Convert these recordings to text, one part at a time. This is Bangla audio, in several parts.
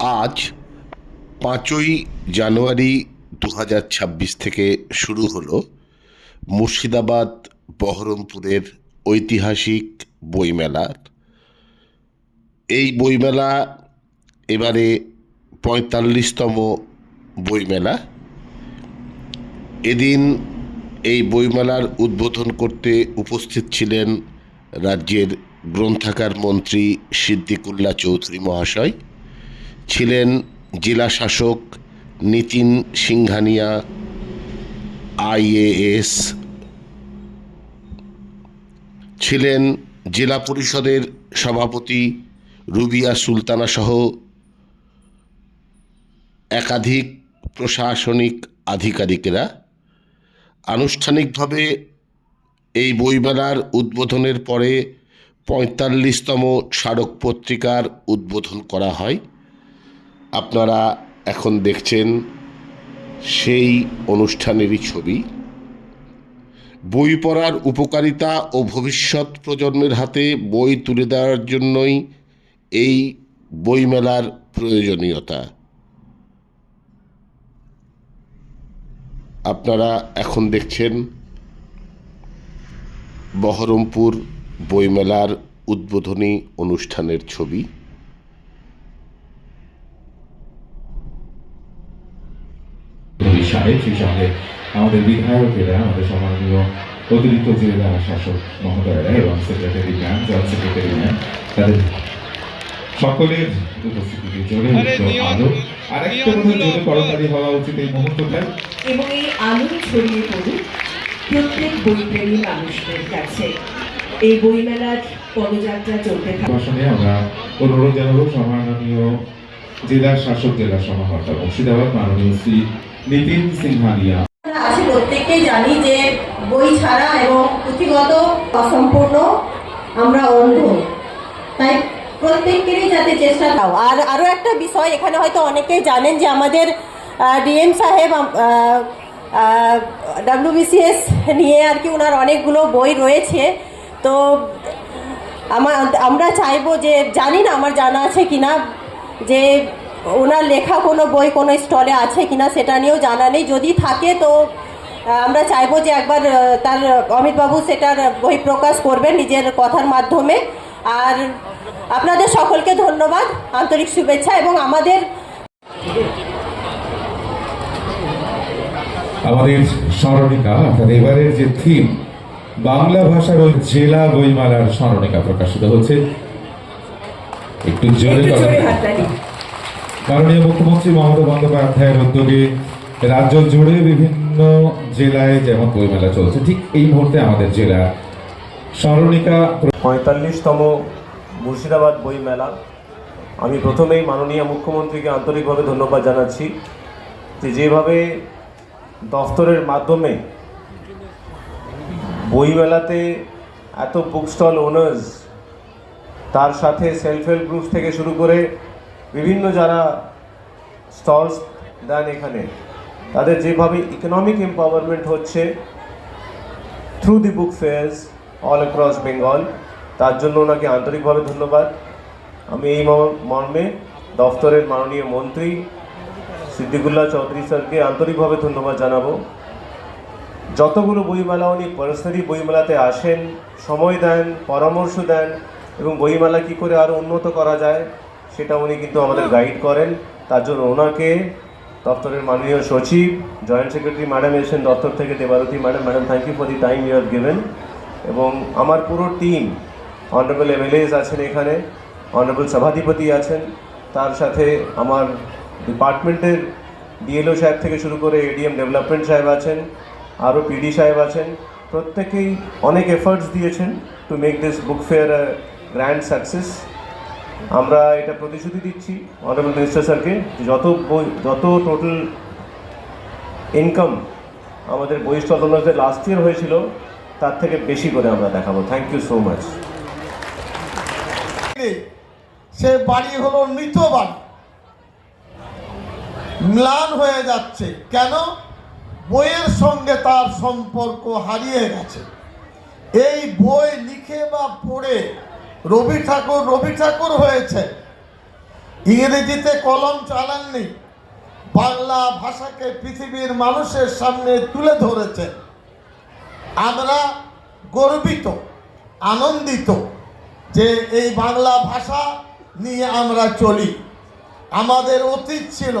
আজ পাঁচই জানুয়ারি দু হাজার ছাব্বিশ থেকে শুরু হলো মুর্শিদাবাদ বহরমপুরের ঐতিহাসিক বইমেলা। এই বইমেলা এবারে পঁয়তাল্লিশতম বইমেলা। এদিন এই বইমেলার উদ্বোধন করতে উপস্থিত ছিলেন রাজ্যের গ্রন্থাগার মন্ত্রী সিদ্দিকুল্লা চৌধুরী মহাশয়। ছিলেন জেলা শাসক নিতিন সিংহানিয়া, আইএএস। ছিলেন জেলা পরিষদের সভাপতি রুবিয়া সুলতানা সহ একাধিক প্রশাসনিক আধিকারিকেরা। আনুষ্ঠানিকভাবে এই বইমেলার উদ্বোধনের পরে পঁয়তাল্লিশতম স্মারক পত্রিকার উদ্বোধন করা হয়। আপনারা এখন দেখছেন সেই অনুষ্ঠানেরই ছবি। বই পড়ার উপকারিতা ও ভবিষ্যৎ প্রজন্মের হাতে বই তুলে দেওয়ার জন্যই এই বইমেলার প্রয়োজনীয়তা। আপনারা এখন দেখছেন বহরমপুর বইমেলার উদ্বোধনী অনুষ্ঠানের ছবি রবি সাহেব সেই সঙ্গে আমাদের বিধায়কেরা আমাদের সম্মানীয় অতিরিক্ত জেলা শাসক মহোদয়রা এবং secretary ma'am joint secretary ma'am তাদের সকলের উপস্থিতিকে জোরে আলো। আর একটা নিয়মগুলো জোরে করতালি হওয়া উচিত এই মুহূর্তটায়। এবং এই আলো ছড়িয়ে পড়ুক প্রত্যেক বইপ্রেমী মানুষদের কাছে। এই বইমেলার পদযাত্রা চলতে থাকে ভাষণে আমরা অনুরোধ জানাব সম্মাননীয় জেলা শাসক জেলা সমাহর্তা মুর্শিদাবাদ মাননীয় শ্রী নিতিন সিংহানিয়া আছে প্রত্যেককেই জানি যে বই ছাড়া এবং পুঁথিগত অসম্পূর্ণ আমরা অন্ধ। তাই প্রত্যেকেরই যাতে চেষ্টা দাও আর আরও একটা বিষয়, এখানে হয়তো অনেকেই জানেন যে আমাদের ডিএম সাহেব ডাব্লিউবিসিএস নিয়ে আর কি ওনার অনেকগুলো বই রয়েছে। তো আমার আমরা চাইব যে, জানি না আমার জানা আছে কিনা, যে ওনার লেখা কোনো বই কোনো স্টলে আছে কিনা সেটা নিয়েও জানা নেই। যদি থাকে তো আমরা চাইব যে একবার তার অমিতবাবু সেটার বই প্রকাশ করবেন নিজের কথার মাধ্যমে। আর আপনাদের সকলকে ধন্যবাদ আন্তরিক শুভেচ্ছা এবং আমাদের আমাদের স্মরণিকা অর্থাৎ এবারের যে থিম বাংলা ভাষার ওই জেলা বইমালার স্মরণিকা প্রকাশিত হচ্ছে। একটু জোরে একটু করেন। জোরে হাততালি। মাননীয় মুখ্যমন্ত্রী মমতা বন্দ্যোপাধ্যায়ের উদ্যোগে রাজ্য জুড়ে বিভিন্ন জেলায় যেমন বইমেলা চলছে, ঠিক এই মুহূর্তে আমাদের জেলা স্মরণিকা পঁয়তাল্লিশতম মুর্শিদাবাদ বই মেলা আমি প্রথমেই মাননীয় মুখ্যমন্ত্রীকে আন্তরিকভাবে ধন্যবাদ জানাচ্ছি যে যেভাবে দফতরের মাধ্যমে বইমেলাতে এত বুক স্টল ওনার্স তার সাথে সেলফ হেল্প গ্রুপ থেকে শুরু করে বিভিন্ন যারা স্টলস দেন এখানে, তাদের যেভাবে ইকোনমিক এম্পাওয়ারমেন্ট হচ্ছে through the book fairs all across Bengal তার জন্য ওনাকে আন্তরিকভাবে ধন্যবাদ। আমি এই মর- মর্মে দফতরের মাননীয় মন্ত্রী সিদ্দিকুল্লাহ চৌধুরী স্যারকে আন্তরিকভাবে ধন্যবাদ জানাব। যতগুলো বইমেলা উনি পার্সোনালি বইমেলাতে আসেন, সময় দেন, পরামর্শ দেন এবং বইমেলা কী করে আরও উন্নত করা যায় সেটা উনি কিন্তু আমাদের গাইড করেন। তার জন্য ওনাকে দপ্তরের মাননীয় সচিব জয়েন্ট সেক্রেটারি ম্যাডাম এসেছেন দপ্তর থেকে Debarati madam madam thank you for the time you have given এবং আমার পুরো টিম অনারেবল এমএলএস আছেন এখানে অনারেবল সভাধিপতি আছেন। তার সাথে আমার ডিপার্টমেন্টের ডিএলও সাহেব থেকে শুরু করে এডিএম ডেভেলপমেন্ট সাহেব আছেন, আরও পিডি সাহেব আছেন। প্রত্যেকেই অনেক এফার্টস দিয়েছেন to make this book fair grand success আমরা এটা প্রতিশ্রুতি দিচ্ছি অনারেবল মিনিস্টার স্যারকে যত বই, যত টোটাল ইনকাম আমাদের ওনারদের লাস্ট ইয়ার হয়েছিল, তার থেকে বেশি করে আমরা দেখাবো। থ্যাংক ইউ সো মাচ সে বাড়ি হলো মৃত বাড়ি। ম্লান হয়ে যাচ্ছে। কেন? বইয়ের সঙ্গে তার সম্পর্ক হারিয়ে গেছে। এই বই লিখে বা পড়ে রবি ঠাকুর রবি ঠাকুর হয়েছে। ইংরেজিতে কলম চালাননি। বাংলা ভাষাকে পৃথিবীর মানুষের সামনে তুলে ধরেছে। আমরা গর্বিত, আনন্দিত যে এই বাংলা ভাষা নিয়ে আমরা চলি। আমাদের অতীত ছিল,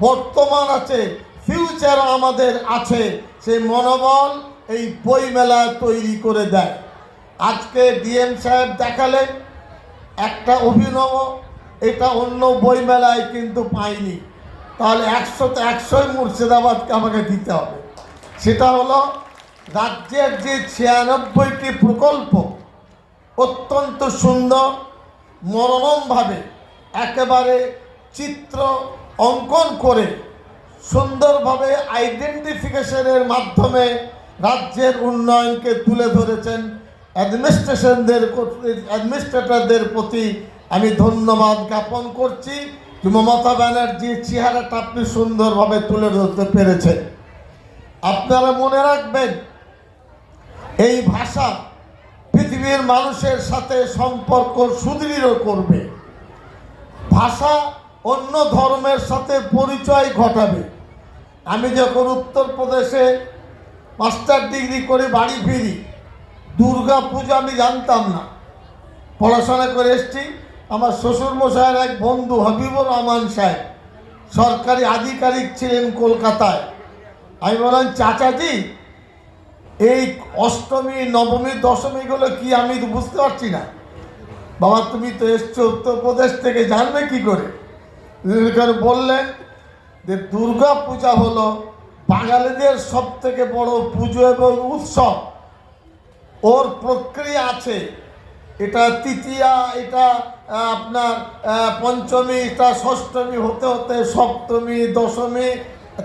বর্তমান আছে ফিউচার আমাদের আছে। সেই মনোবল এই বইমেলা তৈরি করে দেয়। আজকে ডিএম সাহেব দেখালেন একটা অভিনব, এটা অন্য বইমেলায় কিন্তু পাইনি। তাহলে একশোতে একশোই মুর্শিদাবাদকে আমাকে দিতে হবে। সেটা হলো, রাজ্যের যে ছিয়ানব্বইটি প্রকল্প অত্যন্ত সুন্দর, মনোরমভাবে একেবারে চিত্র অঙ্কন করে সুন্দরভাবে আইডেন্টিফিকেশনের মাধ্যমে রাজ্যের উন্নয়নকে তুলে ধরেছেন অ্যাডমিনিস্ট্রেশনদের অ্যাডমিনিস্ট্রেটরদের প্রতি আমি ধন্যবাদ জ্ঞাপন করছি। মমতা ব্যানার্জির চেহারাটা আপনি সুন্দরভাবে তুলে ধরতে পেরেছেন। আপনারা মনে রাখবেন, এই ভাষা পৃথিবীর মানুষের সাথে সম্পর্ক সুদৃঢ় করবে। ভাষা অন্য ধর্মের সাথে পরিচয় ঘটাবে। আমি যখন উত্তরপ্রদেশে মাস্টার ডিগ্রি করে বাড়ি ফিরি দুর্গা পূজা আমি জানতাম না। পড়াশোনা করে এসছি, আমার শ্বশুর মশাইয়ের এক বন্ধু হাবিবুর রহমান সাহেব, সরকারি আধিকারিক ছিলেন কলকাতায়। আমি বললাম, চাচাজি, এই অষ্টমী, নবমী, দশমীগুলো কি আমি তো বুঝতে পারছি না। বাবা, তুমি তো এসছো উত্তরপ্রদেশ থেকে, জানবে কি করে? বললেন যে দুর্গা পূজা হলো বাঙালিদের সব থেকে বড় পুজো এবং উৎসব। ওর প্রক্রিয়া আছে। এটা তৃতীয়া, এটা আপনার পঞ্চমী, এটা ষষ্ঠমী, হতে হতে সপ্তমী, দশমী।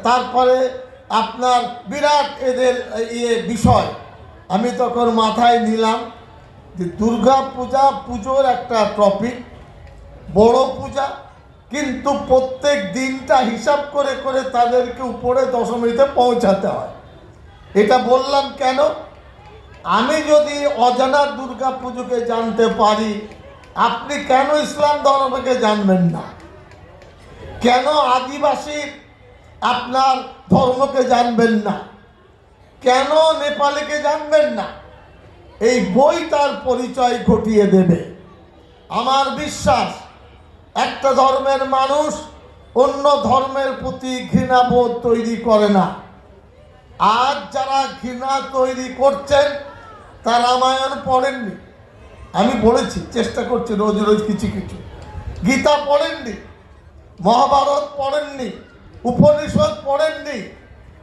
তারপরে আপনার বিরাট এদের ইয়ে বিষয়। আমি তখন মাথায় নিলাম যে দুর্গা পূজা পুজোর একটা টপিক বড় পূজা। কিন্তু প্রত্যেক দিনটা হিসাব করে করে তাদেরকে উপরে, দশমীতে পৌঁছাতে হয়। এটা বললাম কেন? আমি যদি অজানা দুর্গা পুজোকে জানতে পারি, আপনি কেন ইসলাম ধর্মকে জানবেন না? কেন আদিবাসীর আপনার ধর্মকে জানবেন না? কেন নেপালিকে জানবেন না? এই বই তার পরিচয় ঘটিয়ে দেবে। আমার বিশ্বাস, একটা ধর্মের মানুষ অন্য ধর্মের প্রতি ঘৃণাবোধ তৈরি করে না। আজ যারা ঘৃণা তৈরি করছেন তা রামায়ণ পড়েননি। আমি বলেছি, চেষ্টা করছি রোজ রোজ কিছু কিছু। গীতা পড়েননি, মহাভারত পড়েননি, উপনিষদ পড়েননি।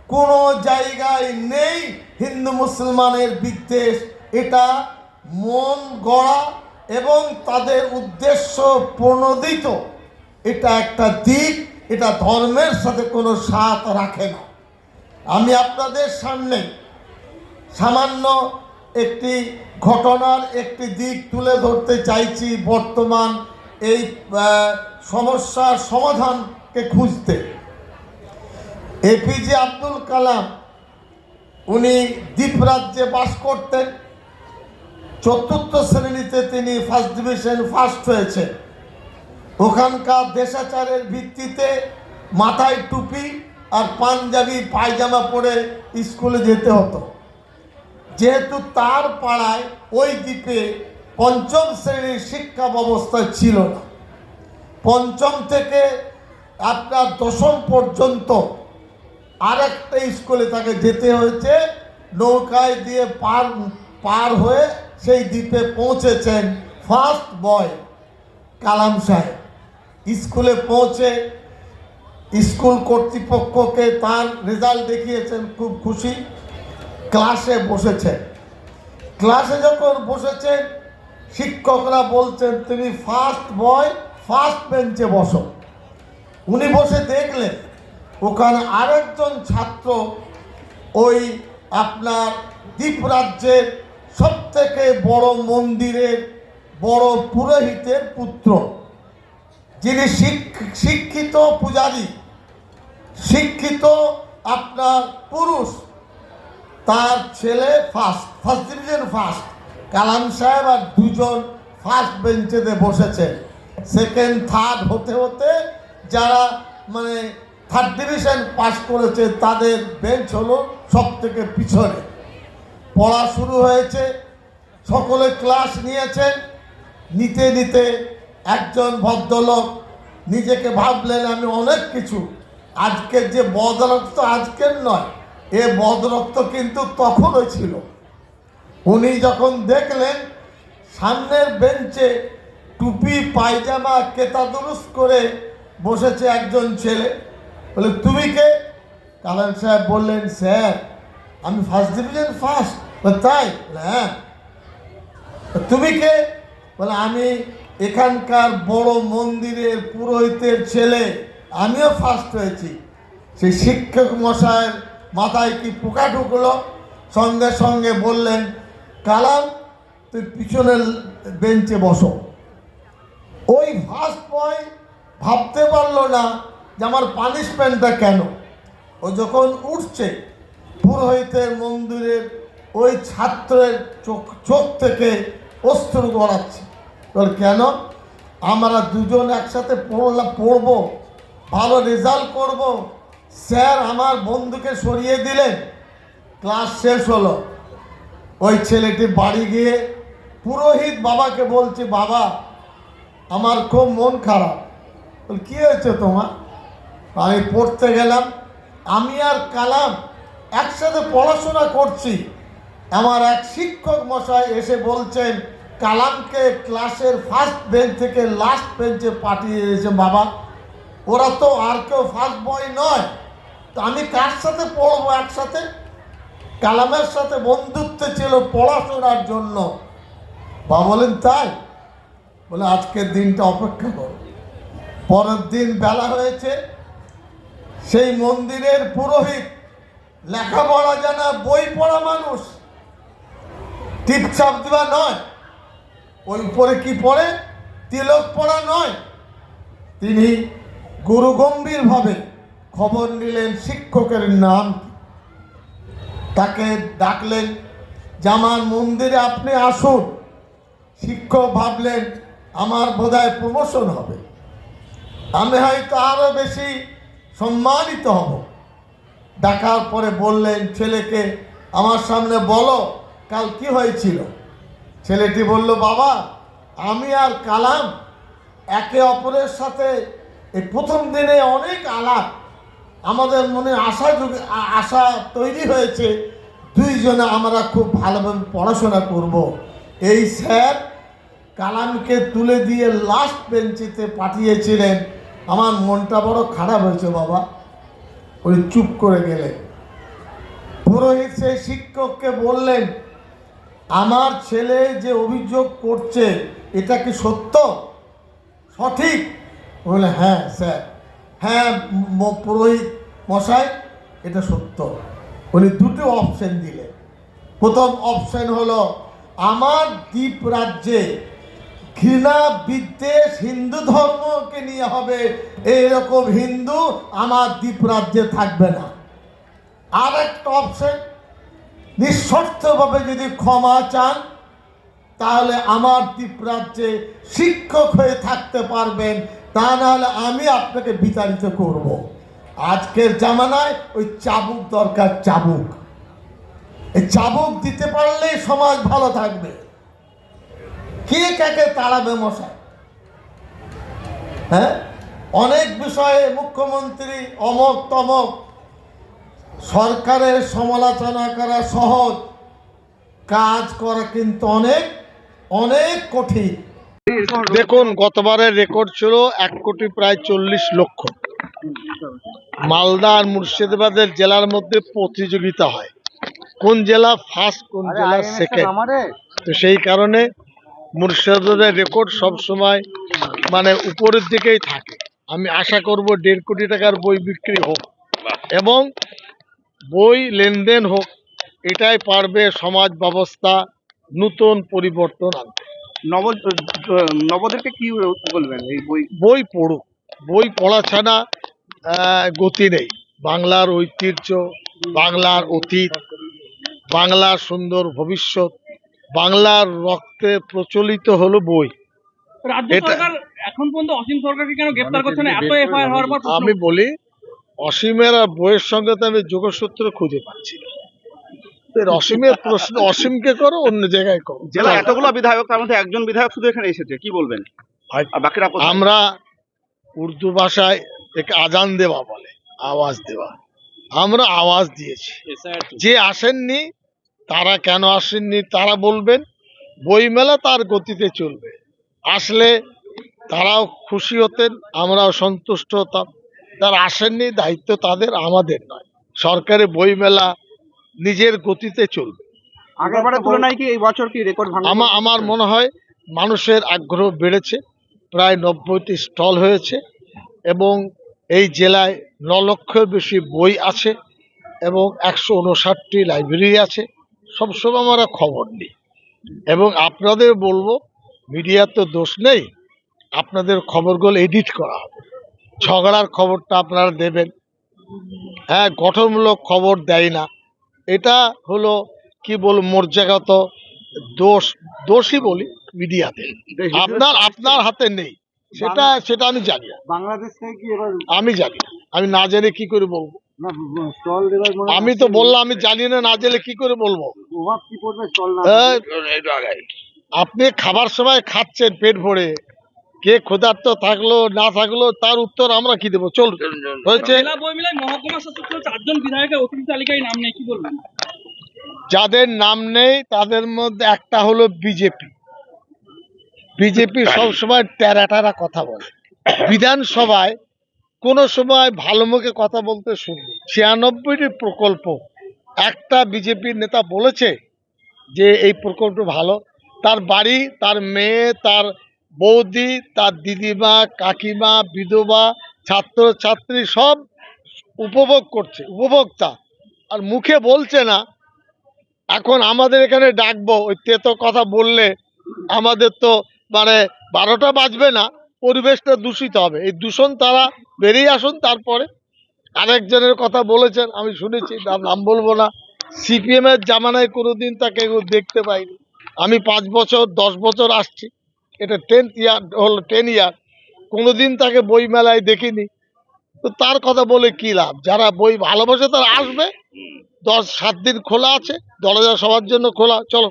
কোনো জায়গায় নেই হিন্দু মুসলমানের বিদ্বেষ। এটা মন গড়া এবং তাদের উদ্দেশ্য প্রণোদিত। এটা একটা দিক, এটা ধর্মের সাথে কোনো সাথ রাখে না। আমি আপনাদের সামনে সামান্য একটি ঘটনার একটি দিক তুলে ধরতে চাইছি বর্তমান এই সমস্যার সমাধানকে খুঁজতে। এপিজে আব্দুল কালাম, উনি দ্বীপরাজ্যে বাস করতেন। চতুর্থ শ্রেণীতে তিনি ফার্স্ট ডিভিশন ফার্স্ট হয়েছেন। ওখানকার দেশাচারের ভিত্তিতে মাথায় টুপি আর পাঞ্জাবি পায়জামা পরে স্কুলে যেতে হতো। যেহেতু তার পাড়ায় ওই দ্বীপে পঞ্চম শ্রেণির শিক্ষা ব্যবস্থা ছিল না। পঞ্চম থেকে আপনার দশম পর্যন্ত আর একটা স্কুলে তাকে যেতে হয়েছে, নৌকায় দিয়ে পার পার হয়ে সেই দ্বীপে পৌঁছেছেন ফার্স্ট বয় কালাম সাহেব। স্কুলে পৌঁছে স্কুল কর্তৃপক্ষকে তার রেজাল্ট দেখিয়েছেন, খুব খুশি। ক্লাসে বসেছেন ক্লাসে যখন বসেছেন শিক্ষকরা বলছেন, তুমি ফার্স্ট বয় ফার্স্ট বেঞ্চে বসো। উনি বসে দেখলেন, ওখানে আরেকজন ছাত্র ওই আপনার দ্বীপরাজ্যের সব থেকে বড় মন্দিরের বড় পুরোহিতের পুত্র। যিনি শিক- শিক্ষিত পূজারী, শিক্ষিত আপনার পুরুষ। তার ছেলে first first division first Kalam সাহেব আর দুজন ফার্স্ট বেঞ্চেতে বসেছেন সেকেন্ড থার্ড হতে হতে যারা মানে থার্ড ডিভিশন পাস করেছে, তাদের বেঞ্চ হলো সব থেকে পিছনে। পড়া শুরু হয়েছে, সকলে ক্লাস নিয়েছেন। নিতে নিতে একজন ভদ্রলোক নিজেকে ভাবলেন, আমি অনেক কিছু। আজকের যে বদরক্ত আজকের নয়। এ বদরক্ত কিন্তু তখনও ছিল। উনি যখন দেখলেন, সামনের বেঞ্চে টুপি, পায়জামা, কেতাদুরুস করে বসেছে একজন ছেলে। বলে, তুমি কে? কালাম সাহেব বললেন, স্যার, আমি ফার্স্ট ডিভিশন ফার্স্ট তাই? হ্যাঁ। "তা তুমি কে? বলে, আমি এখানকার বড় মন্দিরের পুরোহিতের ছেলে। আমিও ফার্স্ট হয়েছি। সেই শিক্ষক মশাইয়ের মাথায় কি পোকা ঢুকলো? সঙ্গে সঙ্গে বললেন কালাম তুই পিছনের বেঞ্চে বসো। ওই ফার্স্ট বয় ভাবতে পারল না যে আমার পানিশমেন্টটা কেন। ও যখন উঠছে, পুরোহিতের মন্দিরের ওই ছাত্রের চোখ চোখ থেকে অস্ত্র গড়াচ্ছে। বল, কেন? আমরা দুজন একসাথে পড়লাম পড়ব, ভালো রেজাল্ট করব স্যার আমার বন্ধুকে সরিয়ে দিলেন। ক্লাস শেষ হলো। ওই ছেলেটি বাড়ি গিয়ে পুরোহিত বাবাকে বলছে, বাবা, আমার খুব মন খারাপ। বল, কী হয়েছে তোমার? আমি পড়তে গেলাম। আমি আর কালাম একসাথে পড়াশোনা করছি। আমার এক শিক্ষক মশাই এসে বলছেন, কালামকে ক্লাসের ফার্স্ট বেঞ্চ থেকে লাস্ট বেঞ্চে পাঠিয়ে দিয়েছে বাবা। ওরা তো আর কেউ ফার্স্ট বয় নয়। তো আমি কার সাথে পড়ব একসাথে? কালামের সাথে বন্ধুত্ব ছিল পড়াশোনার জন্য। বাবা বলেন, তাই? বলে, আজকের দিনটা অপেক্ষা করো। পরের দিন বেলা হয়েছে, সেই মন্দিরের পুরোহিত, লেখাপড়া জানা, বই পড়া মানুষ টিপছাপ দেওয়া নয়। ওই উপরে কি পড়ে? তিলক পড়া নয়। তিনি গুরু গম্ভীরভাবে খবর নিলেন শিক্ষকের নাম তাকে ডাকলেন জামার মন্দিরে আপনি আসুন। শিক্ষক ভাবলেন, আমার বোধহয় প্রমোশন হবে। আমি হয়তো আরও বেশি সম্মানিত হব। ডাকার পরে বললেন, ছেলেকে আমার সামনে বলো, কাল কি হয়েছিল? ছেলেটি বলল, বাবা, আমি আর কালাম একে অপরের সাথে এই প্রথম দিনে অনেক আলাপ আমাদের মনে আশা যোগ- আশা তৈরি হয়েছে, দুইজনে আমরা খুব ভালোভাবে পড়াশোনা করব। এই স্যার কালামকে তুলে দিয়ে লাস্ট বেঞ্চিতে পাঠিয়েছিলেন। আমার মনটা বড় খারাপ হয়েছে বাবা। ওই চুপ করে গেলেন। পুরোহিত সেই শিক্ষককে বললেন, আমার ছেলে যে অভিযোগ করছে, এটা কি সত্য? সঠিক। বলে হ্যাঁ স্যার। হ্যাঁ পুরোহিত মশাই, এটা সত্য। উনি দুটো অপশন দিলেন। প্রথম অপশন হলো, আমার দ্বীপ রাজ্যে ঘৃণা বিদ্বেষ হিন্দু ধর্মকে নিয়ে হবে এইরকম হিন্দু আমার দ্বীপ রাজ্যে থাকবে না। আর একটা অপশন নিঃশর্তভাবে যদি ক্ষমা চান, তাহলে আমার দ্বীপরাজ্যে শিক্ষক হয়ে থাকতে পারবেন। তা নাহলে আমি আপনাকে বিতাড়িত করব। আজকের জামানায় ওই চাবুক দরকার চাবুক। এই চাবুক দিতে পারলেই সমাজ ভালো থাকবে। কে কাকে তাড়াবে মশাই? হ্যাঁ? অনেক বিষয়ে মুখ্যমন্ত্রী অমক তমক, সরকারের সমালোচনা করা সহজ, কাজ করা কিন্তু অনেক অনেক কঠিন। দেখুন গতবারের রেকর্ড ছিল এক কোটি প্রায় চল্লিশ লক্ষ। মালদা আর মুর্শিদাবাদের জেলার মধ্যে প্রতিযোগিতা হয়। কোন জেলা ফার্স্ট কোন জেলা সেকেন্ড তো সেই কারণে মুর্শিদাবাদের রেকর্ড সব সময় মানে উপরের দিকেই থাকে। আমি আশা করব দেড় কোটি টাকার বই বিক্রি হোক এবং বই লেনদেন হোক এটাই পারবে সমাজ ব্যবস্থা নতুন পরিবর্তন আনতে। নব নবদেরকে কি বলবেন? এই বই বই পড়ুক। বই পড়া ছাড়া গতি নেই। বাংলার ঐতিহ্য বাংলার অতীত বাংলার সুন্দর ভবিষ্যৎ বাংলার রক্তে প্রচলিত হলো বই। রাজ্য এটা- সরকার এখন পর্যন্ত অসীম সরকারকে কেন গ্রেপ্তার করছে না? এত এফআইআর হওয়ার পর আমি বলি অসীমের আর বইয়ের সঙ্গে তো আমি যোগসূত্র খুঁজে পাচ্ছি না। এর অসীমের প্রশ্ন অসীমকে করো অন্য জায়গায় করো। জেলা এতগুলো বিধায়ক তার মধ্যে একজন বিধায়ক শুধু এখানে এসেছে কি বলবেন? বাকিরা আমরা উর্দু ভাষায় একে আজান দেওয়া বলে আওয়াজ দেওয়া। আমরা আওয়াজ দিয়েছি। যে আসেননি তারা কেন আসেননি তারা বলবেন বইমেলা তার গতিতে চলবে। আসলে তারাও খুশি হতেন আমরাও সন্তুষ্ট হতাম। যারা আসেননি দায়িত্ব তাদের আমাদের নয়। সরকারি বইমেলা নিজের গতিতে চলবে। আগেরবারের তুলনায় কি এই বছর কি রেকর্ড আমার আমার মনে হয় মানুষের আগ্রহ বেড়েছে প্রায় নব্বইটি স্টল হয়েছে এবং এই জেলায় ন লক্ষের বেশি বই আছে এবং একশো উনষাটটি লাইব্রেরি আছে সবসময় আমরা খবর নিই। এবং আপনাদের বলব মিডিয়ার তো দোষ নেই আপনাদের খবরগুলো এডিট করা হবে। ঝগড়ার খবরটা আপনারা দেবেন। হ্যাঁ গঠনমূলক খবর দেয় না। এটা হলো কি বল মর্যাগত দোষ দোষই বলি মিডিয়াতে। আপনার আপনার হাতে নেই। সেটা সেটা আমি জানি না। বাংলাদেশ থেকে কি এবার আমি জানি না। আমি না জেনে কি করে বলব? আমি তো বললাম আমি জানি না না জেনে কি করে বলব? আপনি খাবার সময় খাচ্ছেন পেট ভরে। কে ক্ষুধার্ত থাকল না থাকল তার উত্তর আমরা কি দেবো? চল হয়েছে? জেলা বই মিলায় মহকুমা শাসক সহ চারজন বিধায়কের অতিরিক্ত তালিকায় নাম নেই কি বলবেন? যাদের নাম নেই তাদের মধ্যে একটা হলো বিজেপি। বিজেপি সবসময় টেরা টেরা কথা বলে। বিধানসভায় কোনো সময় ভালো মুখে কথা বলতে শুনি ছিয়ানব্বইটি প্রকল্প একটা বিজেপির নেতা বলেছে যে এই প্রকল্প ভালো। তার বাড়ি তার মেয়ে তার বৌদি, তার দিদিমা, কাকিমা, বিধবা ছাত্র ছাত্রী সব উপভোগ করছে, উপভোক্তা। আর মুখে বলছে না, এখন আমাদের এখানে ডাকবো, ওই তেতো কথা বললে আমাদের তো মানে বারোটা বাজবে না, পরিবেশটা দূষিত হবে। এই দূষণ তারা বেরিয়ে আসুন তারপরে। আরেকজনের কথা বলেছেন, আমি শুনেছি নাম বলব না। সিপিএম এর জামানায় কোনোদিন তাকে দেখতে পাইনি। আমি পাঁচ বছর, দশ বছর আসছি। এটা টেন্থ ইয়ার হলো টেন ইয়ার কোনোদিন তাকে বই মেলায় দেখিনি। তো তার কথা বলে কি লাভ? যারা বই ভালোবাসে তারা আসবে, দশ, সাত দিন খোলা আছে, দরজা সবার জন্য খোলা, চলো।